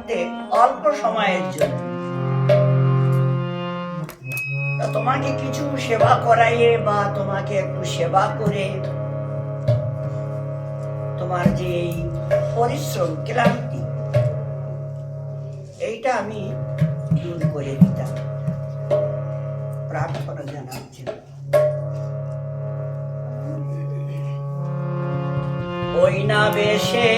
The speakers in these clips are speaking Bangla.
মধ্যে অল্প সময়ের জন্য। তোমাকে কিছু সেবা করাইয়ে বা তোমাকে একটু সেবা করে তোমার যে পরিশ্রম, ক্লান্তি, এইটা আমি দূর করে দিতাম। প্রার্থনা জানাচ্ছি। ওই না বেশে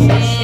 Amen.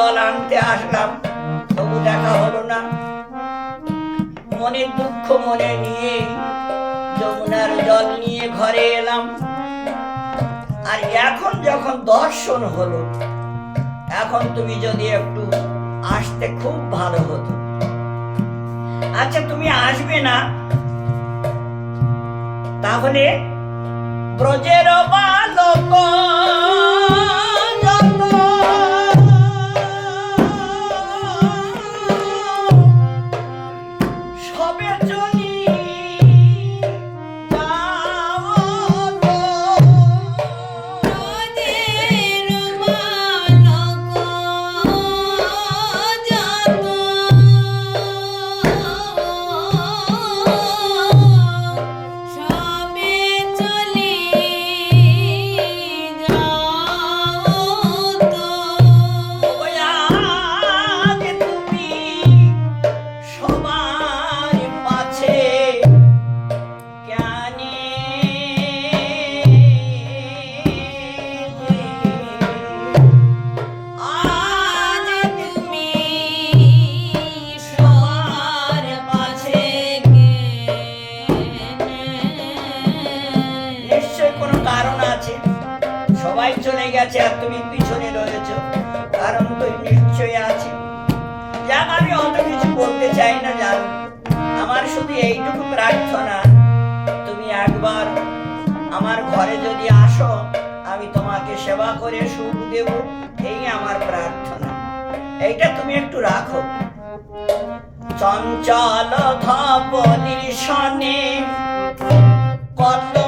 জল আনতে আসলাম। তবু দেখা হলো না। মনে দুঃখ মনে নিয়ে যমুনার জল নিয়ে ঘরে এলাম। আর এখন যখন দর্শন হলো, এখন তুমি যদি একটু আসতে খুব ভালো হতো। আচ্ছা তুমি আসবে না? তাহলে ব্রজের বালক চঞ্চল ধাপ নির্শনে কত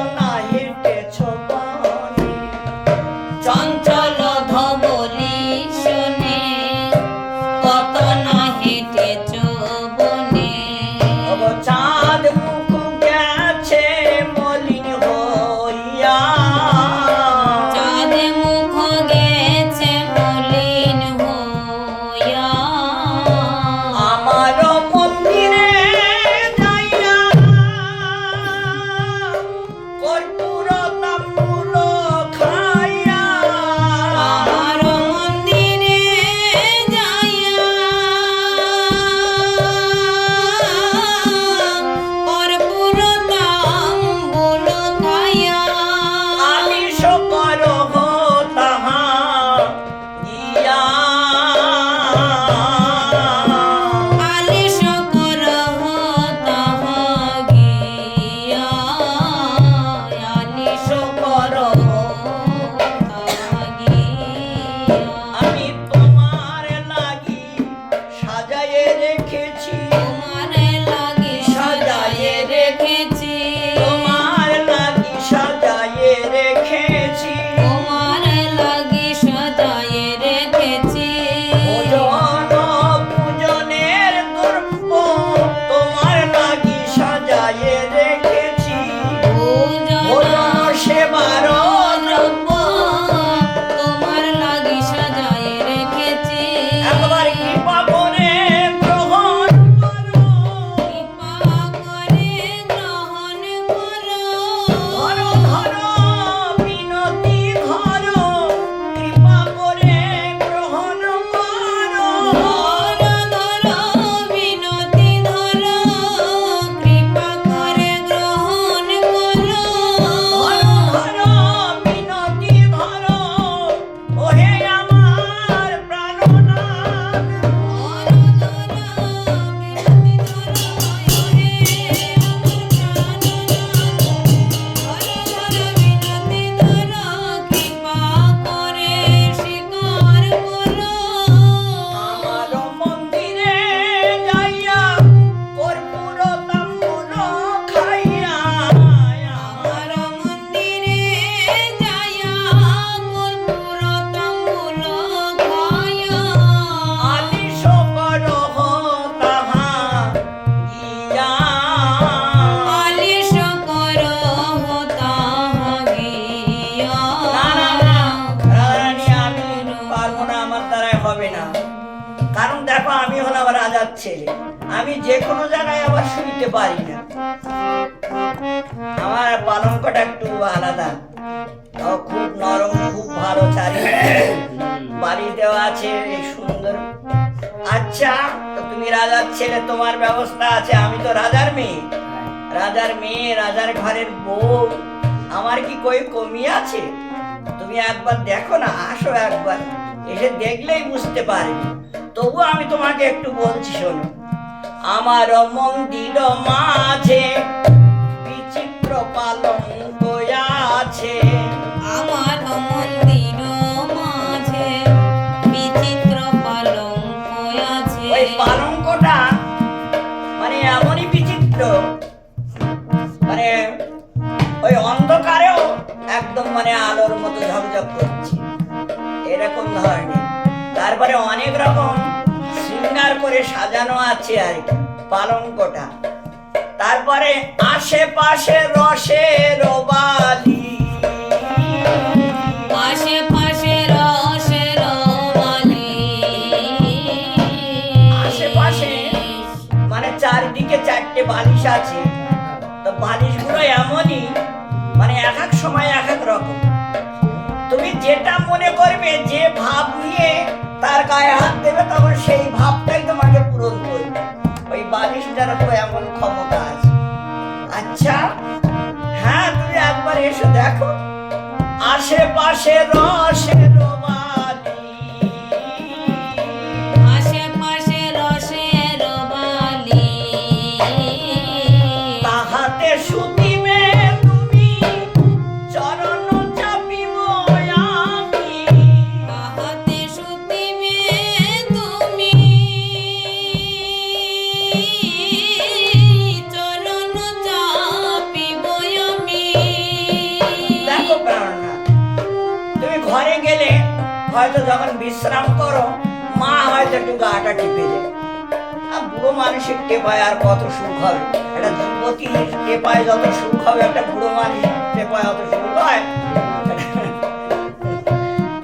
বেলার ছেলে আমি যে কোনো জায়গায় আবার শুনতে পারি না। আমার পালঙ্কটা একটু আলাদা। খুব নরম, খুব ভালো চারি বাড়িতেও আছে সুন্দর। আচ্ছা তুমি রাজার ছেলে, তোমার ব্যবস্থা আছে। আমি তো রাজার মেয়ে। রাজার মেয়ে, রাজার ঘরের বউ। আমার কি কই কমি আছে? তুমি একবার দেখো না, আসো একবার। এসে দেখলেই বুঝতে পারবে। তবু আমি তোমাকে একটু বলছি শোনো। আমার মন্দির মাঝে বিচিত্র পালঙ্ক আছে। আমার মন্দির মাঝে বিচিত্র পালঙ্ক আছে। ওই পালঙ্কটা মানে এমনই বিচিত্র। মানে ওই অন্ধকারেও একদম মানে আলোর মতো ঝকঝক করছে। এরকম ধরনের তারপরে অনেক রকম শৃঙ্গার করে সাজানো আছে আর কি পালঙ্কটা। তারপরে আশেপাশে রসের বালি আশেপাশে রসের বালি আশেপাশে মানে চারিদিকে চারটে বালিশ আছে। তো বালিশগুলো এমনই মানে এক এক সময় আশেপাশে রসের হয়তো যখন বিশ্রাম করো, মা হয়তো একটু গাটা টিপে দেয় আর বুড়ো মানুষের টেপায় আর কত সুখ হবে? একটা যুবতী টেপায় যত সুখ হবে, একটা বুড়ো মানুষ টেপায় অত সুখ হয়?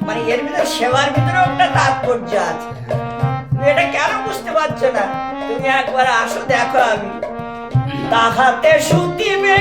মানে এর ভিতরে সেবার ভিতরে একটা তাৎপর্য আছে। তুমি এটা কেন বুঝতে পারছ না? তুমি একবার আসো, দেখো আমি। তাহাতে শুতিবে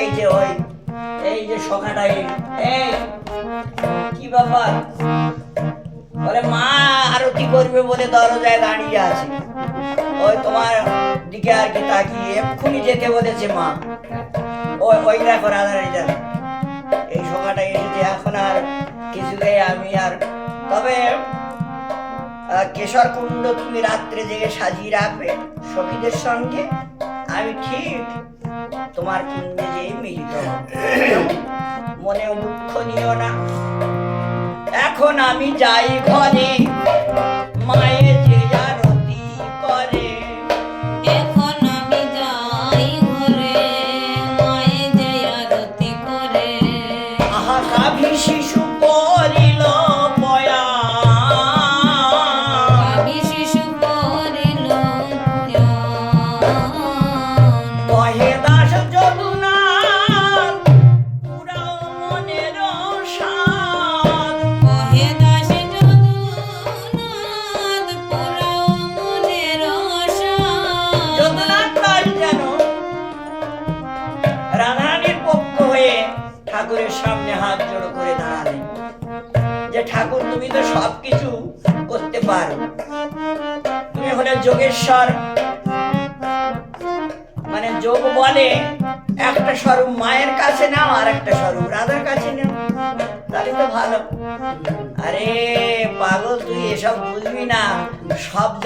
এই যে ওই, এই যে সখাটা এই কি ব্যাপার? বলে, মা আরতি করবে বলে দরজায় দাঁড়িয়ে আছে? ওই তোমার দিকে আর কি তাকিয়ে এক্ষুনি যেতে বলেছে মা। ওই ওই দেখো রাধা এটা এই সখাটা এসেছে এখন আর কিছুতেই আমি আর, তবে কেশর কুণ্ড তুমি রাত্রে জেগে সাজিয়ে রাখবে সখীদের সঙ্গে। আমি ঠিক তোমার যেয়ে মিলিত। মনেও দুঃখ নিও না এখন আমি যাই ঘরে মায়ে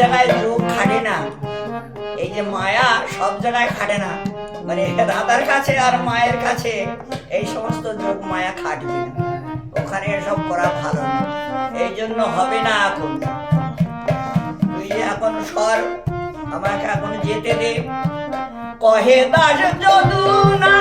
জায়গায় যোগ খাটে না। এই যে মায়া সব জায়গায় খাটে না। মানে রাধার কাছে আর মায়ের কাছে এই সমস্ত যোগ মায়া খাটবে না। ওখানে এসব করা ভালো না। এই জন্য হবে না এখন। তুই এখন সর, আমাকে এখন যেতে দে। কহে দাস যদু না